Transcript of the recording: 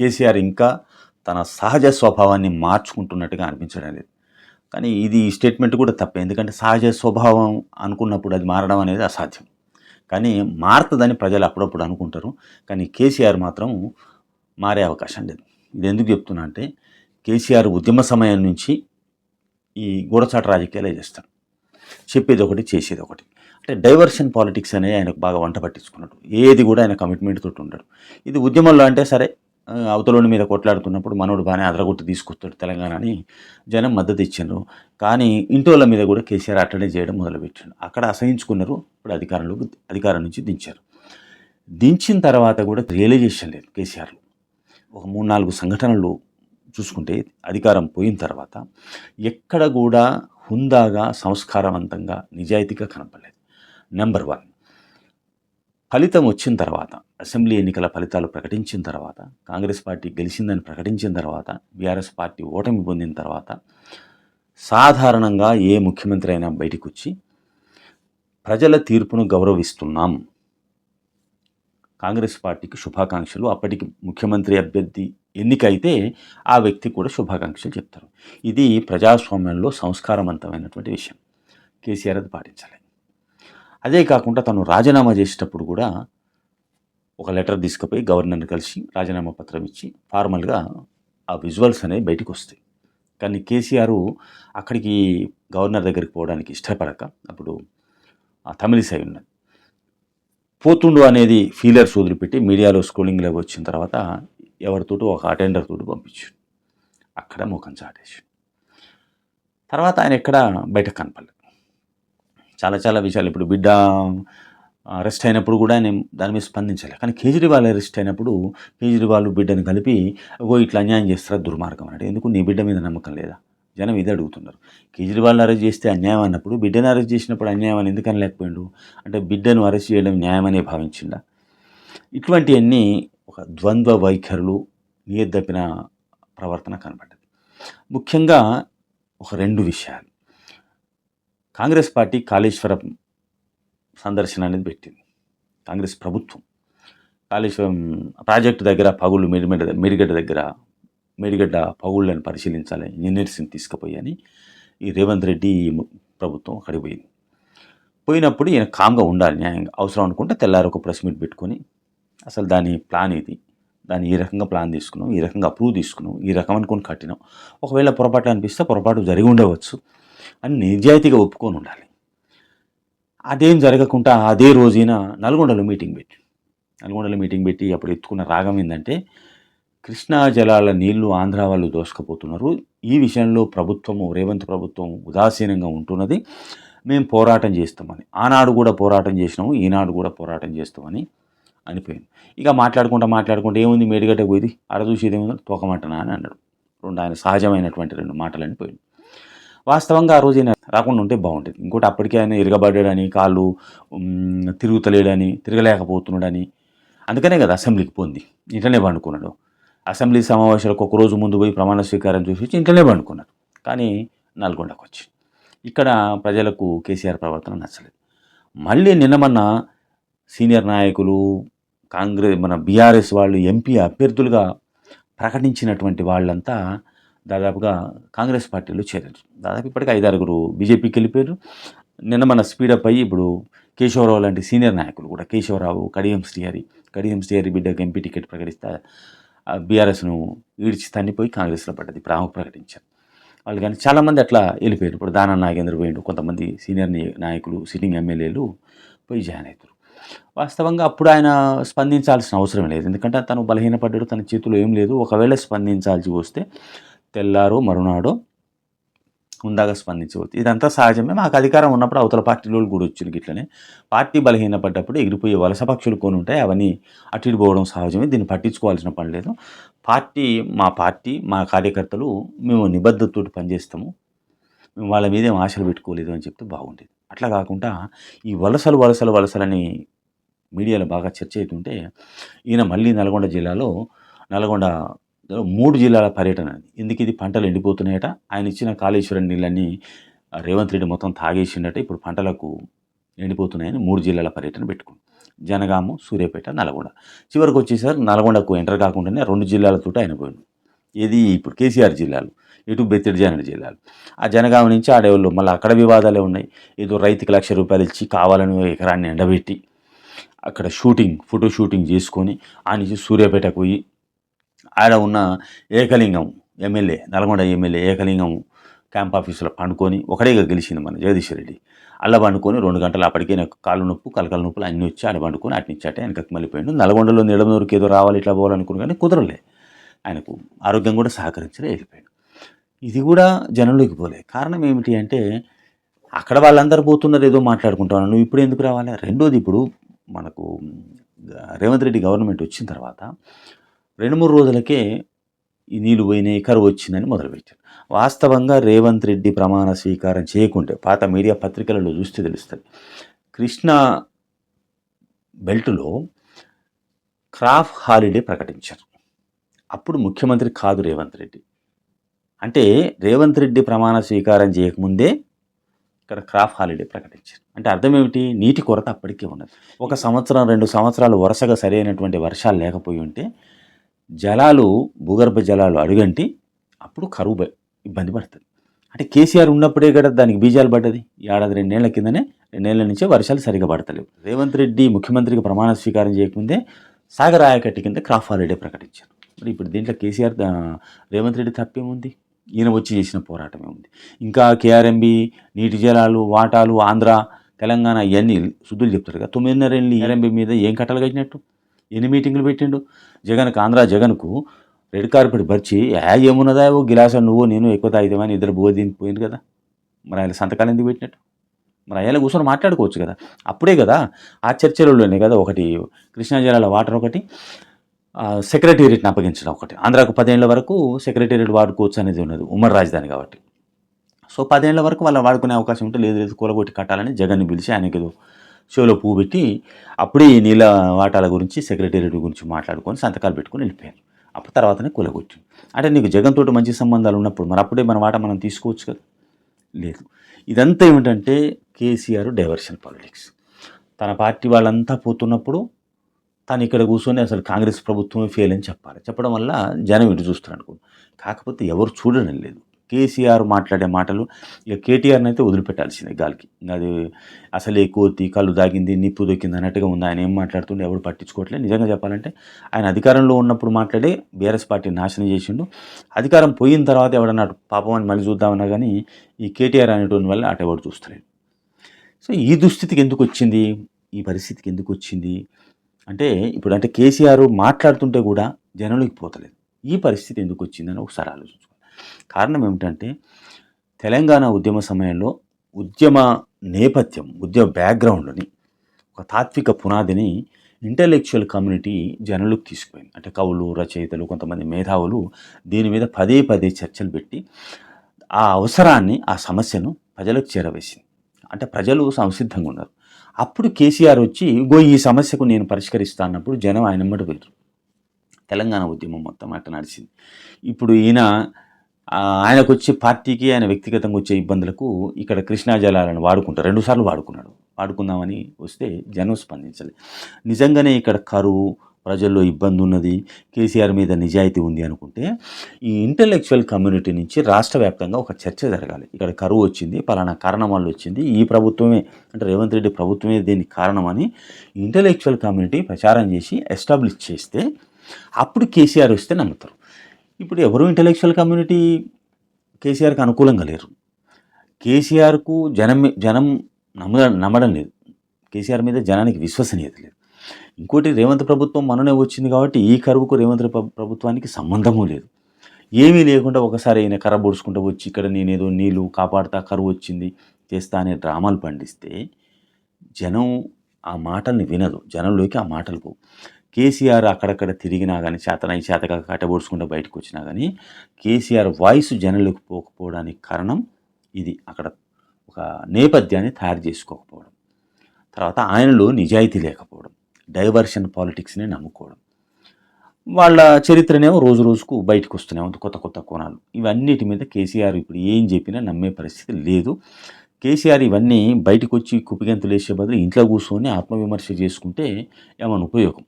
కేసీఆర్ ఇంకా తన సహజ స్వభావాన్ని మార్చుకుంటున్నట్టుగా అనిపించడం లేదు. కానీ ఇది ఈ స్టేట్మెంట్ కూడా తప్పే. ఎందుకంటే సహజ స్వభావం అనుకున్నప్పుడు అది మారడం అనేది అసాధ్యం. కానీ మారుతుందని ప్రజలు అప్పుడప్పుడు అనుకుంటారు. కానీ కేసీఆర్ మాత్రం మారే అవకాశం లేదు. ఇది ఎందుకు చెప్తున్నా అంటే కేసీఆర్ ఉద్యమ సమయం నుంచి ఈ గూడచాట రాజకీయాలే చేస్తాడు చెప్పేది ఒకటి చేసేది ఒకటి. అంటే డైవర్షన్ పాలిటిక్స్ అనేది ఆయనకు బాగా వంట పట్టించుకున్నాడు. ఏది కూడా ఆయన కమిట్మెంట్ తోటి ఉండడు. ఇది ఉద్యమంలో అంటే సరే అవతలోని మీద కొట్లాడుతున్నప్పుడు మనోడు బాగానే అదరగొట్టి తీసుకొస్తాడు తెలంగాణ అని జనం మద్దతు ఇచ్చారు కానీ ఇంటోళ్ళ మీద కూడా కేసీఆర్ అట్టనే చేయడం మొదలుపెట్టాడు. అక్కడ అసహించుకున్నారు. ఇప్పుడు అధికారంలోకి అధికారం నుంచి దించారు. దించిన తర్వాత కూడా రియలైజేషన్ లేదు కేసీఆర్లో. ఒక మూడు నాలుగు సంఘటనలు చూసుకుంటే అధికారం పోయిన తర్వాత ఎక్కడ కూడా హుందాగా సంస్కారవంతంగా నిజాయితీగా కనపడలేదు. నెంబర్ వన్ ఫలితం వచ్చిన తర్వాత అసెంబ్లీ ఎన్నికల ఫలితాలు ప్రకటించిన తర్వాత కాంగ్రెస్ పార్టీ గెలిచిందని ప్రకటించిన తర్వాత బీఆర్ఎస్ పార్టీ ఓటమి పొందిన తర్వాత సాధారణంగా ఏ ముఖ్యమంత్రి అయినా బయటకు వచ్చి ప్రజల తీర్పును గౌరవిస్తున్నాం. కాంగ్రెస్ పార్టీకి శుభాకాంక్షలు. అప్పటికి ముఖ్యమంత్రి అభ్యర్థి ఎన్నికైతే ఆ వ్యక్తి కూడా శుభాకాంక్షలు చెప్తారు. ఇది ప్రజాస్వామ్యంలో సంస్కారవంతమైనటువంటి విషయం. కేసీఆర్ అది పాటించాలి. అదే కాకుండా తను రాజీనామా చేసేటప్పుడు కూడా ఒక లెటర్ తీసుకుపోయి గవర్నర్ని కలిసి రాజీనామా పత్రం ఇచ్చి ఫార్మల్గా ఆ విజువల్స్ అనేవి బయటకు వస్తాయి. కానీ కేసీఆర్ అక్కడికి గవర్నర్ దగ్గరికి పోవడానికి ఇష్టపడక అప్పుడు ఆ తమిళిసై ఉన్నది. పోతుండు అనేది ఫీలర్స్ వదిలిపెట్టి మీడియాలో స్క్రోలింగ్లో వచ్చిన తర్వాత ఎవరితోటి ఒక అటెండర్ తోటి పంపించాడు. అక్కడ ముఖం చాటేసి తర్వాత ఆయన ఎక్కడ బయట కనపడలేదు. చాలా చాలా విషయాలు. ఇప్పుడు బిడ్డ అరెస్ట్ అయినప్పుడు కూడా నేను దాని మీద స్పందించాలి. కానీ కేజ్రీవాల్ అరెస్ట్ అయినప్పుడు కేజ్రీవాల్ బిడ్డను కలిపి ఓ ఇట్లా అన్యాయం చేస్తారా దుర్మార్గం అన్నట్టు. ఎందుకు? నీ బిడ్డ మీద నమ్మకం లేదా? జనం ఇది అడుగుతున్నారు. కేజ్రీవాల్ని అరెస్ట్ చేస్తే అన్యాయం అన్నప్పుడు బిడ్డను అరెస్ట్ చేసినప్పుడు అన్యాయం అని ఎందుకని లేకపోయిండు? అంటే బిడ్డను అరెస్ట్ చేయడం న్యాయమనే భావించిండా? ఇటువంటివన్నీ ఒక ద్వంద్వ వైఖరులు నియద్దప్పిన ప్రవర్తన కనబడ్డది. ముఖ్యంగా ఒక రెండు విషయాలు. కాంగ్రెస్ పార్టీ కాళేశ్వరం సందర్శన అనేది పెట్టింది. కాంగ్రెస్ ప్రభుత్వం. కాళేశ్వరం ప్రాజెక్టు దగ్గర పగుళ్ళు మిడిమిడ మిరిగడ్డ దగ్గర మిరిగడ్డ పగుళ్ళని పరిశీలించాలి ఇంజనీర్స్ని తీసుకుపోయి ఈ రేవంత్ రెడ్డి ప్రభుత్వం అక్కడికి పోయింది పోయినప్పుడు ఈయన కామ్గా ఉండాలి న్యాయంగా అవసరం అనుకుంటే తెల్లారి ఒక ప్రెస్ మీట్ పెట్టుకొని అసలు దాని ప్లాన్ ఇది దాన్ని ఈ రకంగా ప్లాన్ తీసుకున్నాం ఈ రకంగా అప్రూవ్ తీసుకున్నాం ఈ రకం అనుకుని కట్టినాం. ఒకవేళ పొరపాటు అనిపిస్తే పొరపాటు జరిగి ఉండవచ్చు. అని నిజాయితీగా ఒప్పుకొని ఉండాలి. అదేం జరగకుండా అదే రోజున నల్గొండలో మీటింగ్ పెట్టి. నల్గొండలో మీటింగ్ పెట్టి అప్పుడు ఎత్తుకున్న రాగం ఏంటంటే కృష్ణా జలాల నీళ్ళు ఆంధ్ర వాళ్ళు దోసుకపోతున్నారు. ఈ విషయంలో ప్రభుత్వము రేవంత్ ప్రభుత్వం ఉదాసీనంగా ఉంటున్నది. మేము పోరాటం చేస్తామని. ఆనాడు కూడా పోరాటం చేసినాము ఈనాడు కూడా పోరాటం చేస్తామని అనిపోయింది. ఇక మాట్లాడుకుంటా మాట్లాడుకుంటా ఏముంది మేడిగడ్డ పోయింది. ఆడ చూసేది ఏముంది? తోకమంటనా అని అన్నాడు. రెండు ఆయన సహజమైనటువంటి రెండు మాటలు అని పోయింది వాస్తవంగా ఆ రోజు ఆయన రాకుండా ఉంటే బాగుంటుంది ఇంకోటి అప్పటికే ఆయన ఇరగబడ్డాడని కాళ్ళు తిరుగుతలేడని తిరగలేకపోతున్నాడని. అందుకనే కదా అసెంబ్లీకి పోంది. ఇంట్లోనే పండుకున్నాడు. అసెంబ్లీ సమావేశాలకు ఒక రోజు ముందు పోయి ప్రమాణ స్వీకారం చూసి వచ్చి ఇంట్లోనే కానీ నల్గొండకు వచ్చి ఇక్కడ ప్రజలకు కేసీఆర్ ప్రవర్తన నచ్చలేదు. మళ్ళీ నిన్న మొన్న సీనియర్ నాయకులు కాంగ్రెస్ మన బీఆర్ఎస్ వాళ్ళు ఎంపీ అభ్యర్థులుగా ప్రకటించినటువంటి వాళ్ళంతా దాదాపుగా కాంగ్రెస్ పార్టీలో చేరారు. దాదాపు ఇప్పటికి ఐదారుగురు బీజేపీకి వెళ్ళిపోయారు. నిన్న మన స్పీడప్ అయ్యి ఇప్పుడు కేశవరావు లాంటి సీనియర్ నాయకులు కూడా కేశవరావు కడియం శ్రీహరి కడియం శ్రీహరి బిడ్డకు ఎంపీ టికెట్ ప్రకటిస్తా బీఆర్ఎస్ను ఈడ్చి తన్నిపోయి కాంగ్రెస్లో పడ్డది ఇప్పుడు ప్రకటించారు. వాళ్ళు కానీ చాలామంది అట్లా వెళ్ళిపోయారు. ఇప్పుడు దానా నాగేంద్ర పోయిండు కొంతమంది సీనియర్ నాయకులు సిట్టింగ్ ఎమ్మెల్యేలు పోయి జాయిన్ అవుతారు వాస్తవంగా అప్పుడు ఆయన స్పందించాల్సిన అవసరం లేదు. ఎందుకంటే తను బలహీనపడ్డాడు తన చేతిలో ఏం లేదు. ఒకవేళ స్పందించాల్సి వస్తే తెల్లారు మరునాడు హుందాగా స్పందించవచ్చు. ఇదంతా సహజమే. మాకు అధికారం ఉన్నప్పుడు అవతల పార్టీలో కూడా వచ్చింది ఇట్లనే. పార్టీ బలహీనపడ్డప్పుడు ఎగిరిపోయే వలస పక్షులు కొని ఉంటాయి అవన్నీ అటు ఇటు పోవడం సహజమే. దీన్ని పట్టించుకోవాల్సిన పని లేదు. పార్టీ మా పార్టీ మా కార్యకర్తలు మేము నిబద్ధతతో పనిచేస్తాము. మేము వాళ్ళ మీద ఆశలు పెట్టుకోలేదు అని చెప్తే బాగుండేది. అట్లా కాకుండా ఈ వలసలు వలసలు వలసలని మీడియాలో బాగా చర్చ అవుతుంటే ఈయన మళ్ళీ నల్గొండ జిల్లాలో నల్గొండ మూడు జిల్లాల పర్యటన ఎందుకు ఇది పంటలు ఎండిపోతున్నాయట. ఆయన ఇచ్చిన కాళేశ్వరం నీళ్ళన్నీ రేవంత్ రెడ్డి మొత్తం తాగేసిండట. ఇప్పుడు పంటలకు ఎండిపోతున్నాయని మూడు జిల్లాల పర్యటన పెట్టుకుంది. జనగామ సూర్యాపేట నల్గొండ. చివరికి వచ్చేసరికి నల్గొండకు ఎంటర్ కాకుండానే రెండు జిల్లాలతో ఆయన పోయింది ఇది ఇప్పుడు కేసీఆర్ జిల్లాలు ఇటు బెత్తిడి జనగ జిల్లాలు. ఆ జనగామ నుంచి ఆడేవాళ్ళు మళ్ళీ అక్కడ వివాదాలే ఉన్నాయి. ఏదో రైతుకి లక్ష రూపాయలు ఇచ్చి కావాలని ఎకరాన్ని ఎండబెట్టి అక్కడ షూటింగ్ ఫోటో షూటింగ్ చేసుకొని ఆ నుంచి సూర్యాపేటకు పోయి ఆడ ఉన్న Ekalingam MLA Nalgonda MLA Ekalingam camp ఆఫీసులో పండుకొని ఒకడేగా గెలిచింది మన జగదీశ్వర్ రెడ్డి. అల్ల పండుకొని రెండు గంటలు అప్పటికే నాకు కాళ్ళు నొప్పు కలకల నొప్పులు అన్నీ వచ్చి ఆడ పండుకొని అటు నుంచి అటే వెనకకి మళ్ళీ పోయిండు. నల్గొండలో నిడమనూరుకి ఏదో రావాలి ఇట్లా పోవాలనుకున్నా కానీ కుదరలే. ఆయనకు ఆరోగ్యం కూడా సహకరించలే వెళ్ళిపోయాడు. ఇది కూడా జనంలోకి పోలే. కారణం ఏమిటి అంటే అక్కడ వాళ్ళందరూ పోతున్నారు ఏదో మాట్లాడుకుంటాను నువ్వు ఇప్పుడు ఎందుకు రావాలి? రెండోది ఇప్పుడు మనకు రేవంత్ రెడ్డి గవర్నమెంట్ వచ్చిన తర్వాత రెండు మూడు రోజులకే ఈ నీళ్ళు పోయినాయి కరువు వచ్చిందని మొదలుపెట్టారు. వాస్తవంగా రేవంత్ రెడ్డి ప్రమాణ స్వీకారం చేయకుంటే పాత మీడియా పత్రికలలో చూస్తే తెలుస్తుంది. కృష్ణా బెల్టులో క్రాఫ్ హాలిడే ప్రకటించారు. అప్పుడు ముఖ్యమంత్రి కాదు రేవంత్ రెడ్డి. అంటే రేవంత్ రెడ్డి ప్రమాణ స్వీకారం చేయకముందే ఇక్కడ క్రాఫ్ హాలిడే ప్రకటించారు. అంటే అర్థం ఏమిటి? నీటి కొరత అప్పటికే ఉన్నది. ఒక సంవత్సరం రెండు సంవత్సరాలు వరుసగా సరైనటువంటి వర్షాలు లేకపోయి ఉంటే జలాలు భూగర్భ జలాలు అడుగంటి అప్పుడు కరువు ఇబ్బంది పడుతుంది. అంటే కేసీఆర్ ఉన్నప్పుడే కదా దానికి బీజాలు పడ్డది. ఏడాది రెండేళ్ళ కిందనే రెండేళ్ళ నుంచే వర్షాలు సరిగా పడతలేవు. రేవంత్ రెడ్డి ముఖ్యమంత్రికి ప్రమాణ స్వీకారం చేయకముందే సాగర్ ఆయకట్టి కింద క్రాఫ్ హాలిడే ప్రకటించారు. మరి ఇప్పుడు దీంట్లో కేసీఆర్ రేవంత్ రెడ్డి తప్పేముంది? ఈయన వచ్చి చేసిన పోరాటమే ఉంది. ఇంకా కేఆర్ఎంబి నీటి జలాలు వాటాలు ఆంధ్ర తెలంగాణ ఇవన్నీ శుద్ధులు చెప్తారు కదా. తొమ్మిదిన్నర ఏళ్ళు కేఆర్ఎంబి మీద ఏం కట్టలు కట్టినట్టు? ఎన్ని మీటింగ్లు పెట్టిండు? జగన్కు ఆంధ్ర జగన్కు రెడ్ కార్పెట్ పరిచి యా ఏమున్నదా ఓ గిలాస నువ్వు నేను ఎక్కువ తాగితేమని ఇద్దరు బోధ పోయింది కదా? మరి ఆయన సంతకాలు ఎందుకు పెట్టినట్టు? మరి అయ్యాల కూర్చొని మాట్లాడుకోవచ్చు కదా? అప్పుడే కదా ఆ చర్చలలోనే కదా ఒకటి కృష్ణా జిల్లాలో వాటర్ ఒకటి సెక్రటేరియట్ని అప్పగించడం ఒకటి. ఆంధ్రాకు పదేళ్ళ వరకు సెక్రటేరియట్ వాడుకోవచ్చు అనేది ఉన్నది ఉమ్మడి రాజధాని కాబట్టి. సో పదేళ్ళ వరకు వాళ్ళు వాడుకునే అవకాశం ఉంటే లేదు లేదు కూలగొట్టి కట్టాలని జగన్ని పిలిచి ఆయనకి ఏదో షోలో పువ్వు పెట్టి అప్పుడే ఈ నీళ్ళ వాటాల గురించి సెక్రటేరియట్ గురించి మాట్లాడుకొని సంతకాలు పెట్టుకొని వెళ్ళిపోయారు. అప్పుడు తర్వాతనే కూలగొట్టి అంటే నీకు జగన్ తోటి మంచి సంబంధాలు ఉన్నప్పుడు మరి అప్పుడే మన వాట మనం తీసుకోవచ్చు కదా? లేదు. ఇదంతా ఏమిటంటే కేసీఆర్ డైవర్షన్ పాలిటిక్స్. తన పార్టీ వాళ్ళంతా పోతున్నప్పుడు తను ఇక్కడ కూర్చొని అసలు కాంగ్రెస్ ప్రభుత్వమే ఫెయిల్ అని చెప్పాలి. చెప్పడం వల్ల జనం ఇటు చూస్తారు అనుకో. కాకపోతే ఎవరు చూడడం లేదు. కేసీఆర్ మాట్లాడే మాటలు ఇక కేటీఆర్ని అయితే వదిలిపెట్టాల్సిందే గాలికి. అది అసలే కోతి కళ్ళు దాగింది నిప్పు దొక్కింది అన్నట్టుగా ఉంది. ఆయన ఏం మాట్లాడుతుండే ఎవరు పట్టించుకోవట్లేదు. నిజంగా చెప్పాలంటే ఆయన అధికారంలో ఉన్నప్పుడు మాట్లాడే బీఆర్ఎస్ పార్టీ నాశనం చేసిండు. అధికారం పోయిన తర్వాత ఎవడన్నా పాపం అని మళ్ళీ చూద్దామన్నా కానీ ఈ కేటీఆర్ అనేటువంటి వల్ల అటు ఎవరు చూస్తలేదు. సో ఈ దుస్థితికి ఎందుకు వచ్చింది? ఈ పరిస్థితికి ఎందుకు వచ్చింది? అంటే ఇప్పుడు అంటే కేసీఆర్ మాట్లాడుతుంటే కూడా జనంలోకి పోతలేదు. ఈ పరిస్థితి ఎందుకు వచ్చిందని ఒకసారి ఆలోచించు కారణం ఏమిటంటే తెలంగాణ ఉద్యమ సమయంలో ఉద్యమ నేపథ్యం ఉద్యమ బ్యాక్గ్రౌండ్ని ఒక తాత్విక పునాదిని ఇంటలెక్చువల్ కమ్యూనిటీ జనులకు తీసుకుపోయింది. అంటే కవులు రచయితలు కొంతమంది మేధావులు దీని మీద పదే పదే చర్చలు పెట్టి ఆ అవసరాన్ని ఆ సమస్యను ప్రజలకు చేరవేసింది. అంటే ప్రజలు సంసిద్ధంగా ఉన్నారు. అప్పుడు కేసీఆర్ వచ్చి గో ఈ సమస్యకు నేను పరిష్కరిస్తా అన్నప్పుడు జనం ఆయన వెంబడి వెళ్ళరు తెలంగాణ ఉద్యమం మొత్తం అట్ట నడిచింది. ఇప్పుడు ఈయన ఆయనకు వచ్చే పార్టీకి ఆయన వ్యక్తిగతంగా వచ్చే ఇబ్బందులకు ఇక్కడ కృష్ణా జలాలను వాడుకుంటారు. రెండుసార్లు వాడుకున్నాడు. వాడుకుందామని వస్తే జనం స్పందించలేదు నిజంగానే ఇక్కడ కరువు ప్రజల్లో ఇబ్బంది ఉన్నది కేసీఆర్ మీద నిజాయితీ ఉంది అనుకుంటే ఈ ఇంటలెక్చువల్ కమ్యూనిటీ నుంచి రాష్ట్ర వ్యాప్తంగా ఒక చర్చ జరగాలి. ఇక్కడ కరువు వచ్చింది పలానా కారణం వల్ల వచ్చింది ఈ ప్రభుత్వమే అంటే రేవంత్ రెడ్డి ప్రభుత్వమే దీనికి కారణమని ఇంటలెక్చువల్ కమ్యూనిటీ ప్రచారం చేసి ఎస్టాబ్లిష్ చేస్తే అప్పుడు కేసీఆర్ వస్తే నమ్ముతారు. ఇప్పుడు ఎవరు ఇంటలెక్చువల్ కమ్యూనిటీ కేసీఆర్కి అనుకూలంగా లేరు. కేసీఆర్కు జనం జనం నమ్మ నమ్మడం లేదు. కేసీఆర్ మీద జనానికి విశ్వసనీయత లేదు. ఇంకోటి రేవంత్ ప్రభుత్వం మననే వచ్చింది కాబట్టి ఈ కరువుకు రేవంత్ ప్రభుత్వానికి సంబంధము లేదు. ఏమీ లేకుండా ఒకసారి ఈయన కర్ర పొడుచుకుంటూ వచ్చి ఇక్కడ నేనేదో నీళ్ళు కాపాడుతా కరువు వచ్చింది చేస్తా అనే డ్రామాలు పండిస్తే జనం ఆ మాటల్ని వినదు. జనంలోకి ఆ మాటలు పోవు. కేసీఆర్ అక్కడక్కడ తిరిగినా కానీ చేతన ఈ చేతగా కట్టబోడ్చుకుంటూ బయటకు వచ్చినా కానీ కేసీఆర్ వాయిస్ జనంలోకి పోకపోవడానికి కారణం ఇది. అక్కడ ఒక నేపథ్యాన్ని తయారు చేసుకోకపోవడం. తర్వాత ఆయనలో నిజాయితీ లేకపోవడం డైవర్షన్ పాలిటిక్స్ని నమ్ముకోవడం. వాళ్ళ చరిత్రనేమో రోజు రోజుకు బయటకు వస్తూనే ఉంది కొత్త కొత్త కోణాలు. ఇవన్నిటి మీద కేసీఆర్ ఇప్పుడు ఏం చెప్పినా నమ్మే పరిస్థితి లేదు. కేసీఆర్ ఇవన్నీ బయటకు వచ్చి కుప్పిగంతులు వేసే బదులు ఇంట్లో కూర్చొని ఆత్మవిమర్శ చేసుకుంటే ఏమైనా ఉపయోగం?